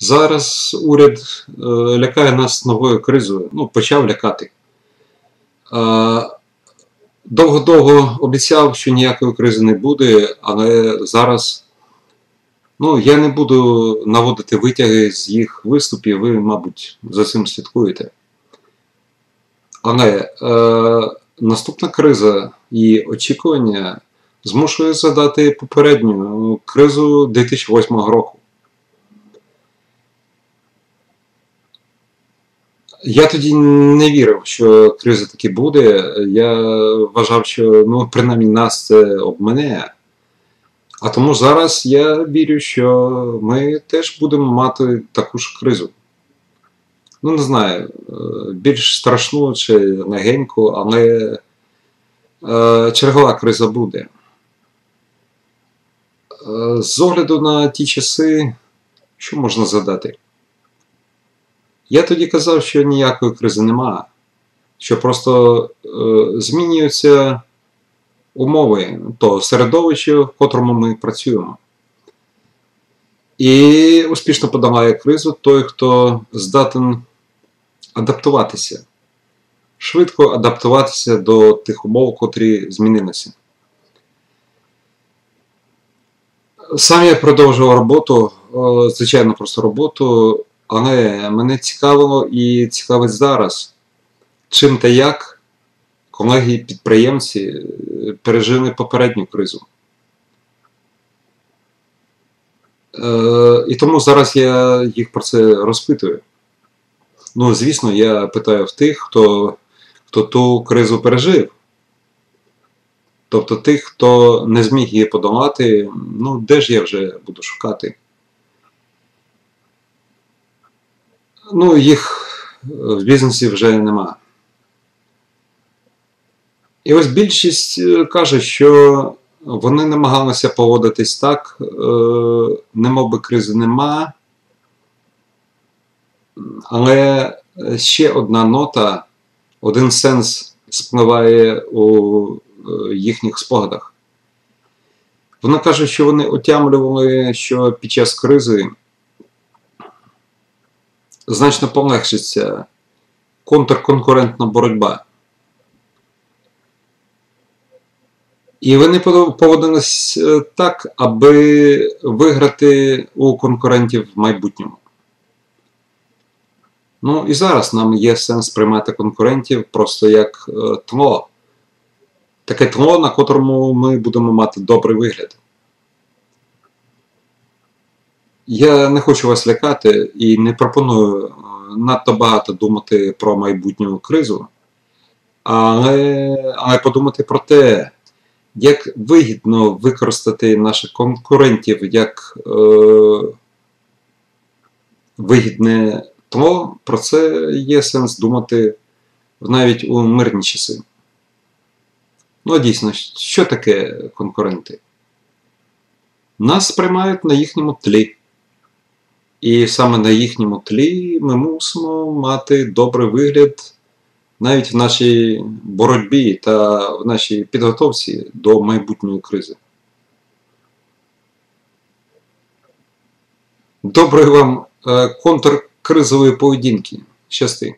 Зараз уряд е, лякає нас новою кризою, ну, почав лякати. Довго-довго обіцяв, що ніякої кризи не буде, але зараз ну, я не буду наводити витяги з їх виступів, ви, мабуть, за цим слідкуєте. Але е, наступна криза і очікування змушує згадати попередню кризу 2008 року. Я тоді не вірив, що криза таки буде. Я вважав, що ну, принаймні нас це обмине. А тому зараз я вірю, що ми теж будемо мати таку ж кризу. Ну, не знаю, е, більш страшну чи легеньку, але е, чергова криза буде. Е, з огляду на ті часи, що можна задати? Я тоді казав, що ніякої кризи немає, що просто е, змінюються умови того середовища, в котрому ми працюємо. І успішно подолає кризу той, хто здатен адаптуватися, швидко адаптуватися до тих умов, котрі змінилися. Сам я продовжував роботу, звичайно, просто роботу, але мене цікавило і цікавить зараз, чим та як колеги-підприємці пережили попередню кризу. Е, і тому зараз я їх про це розпитую. Ну, звісно, я питаю в тих, хто, хто ту кризу пережив. Тобто тих, хто не зміг її подолати, ну де ж я вже буду шукати? Ну, їх в бізнесі вже нема. І ось більшість е, каже, що вони намагалися поводитись так, е, би кризи нема. Але ще одна нота, один сенс спливає у е, їхніх спогадах. Вона каже, що вони отямлювали, що під час кризи значно полегшиться контрконкурентна боротьба. І вони поводились е, так, аби виграти у конкурентів в майбутньому. Ну і зараз нам є сенс приймати конкурентів просто як е, тло. Таке тло, на котрому ми будемо мати добрий вигляд. Я не хочу вас лякати і не пропоную е, надто багато думати про майбутню кризу, але, але подумати про те, як вигідно використати наших конкурентів як е, вигідне тло, про це є сенс думати навіть у мирні часи. Ну, а дійсно, що таке конкуренти? Нас сприймають на їхньому тлі. І саме на їхньому тлі ми мусимо мати добрий вигляд навіть в нашій боротьбі та в нашій підготовці до майбутньої кризи. Доброї вам е, контркризової поведінки. Щасти!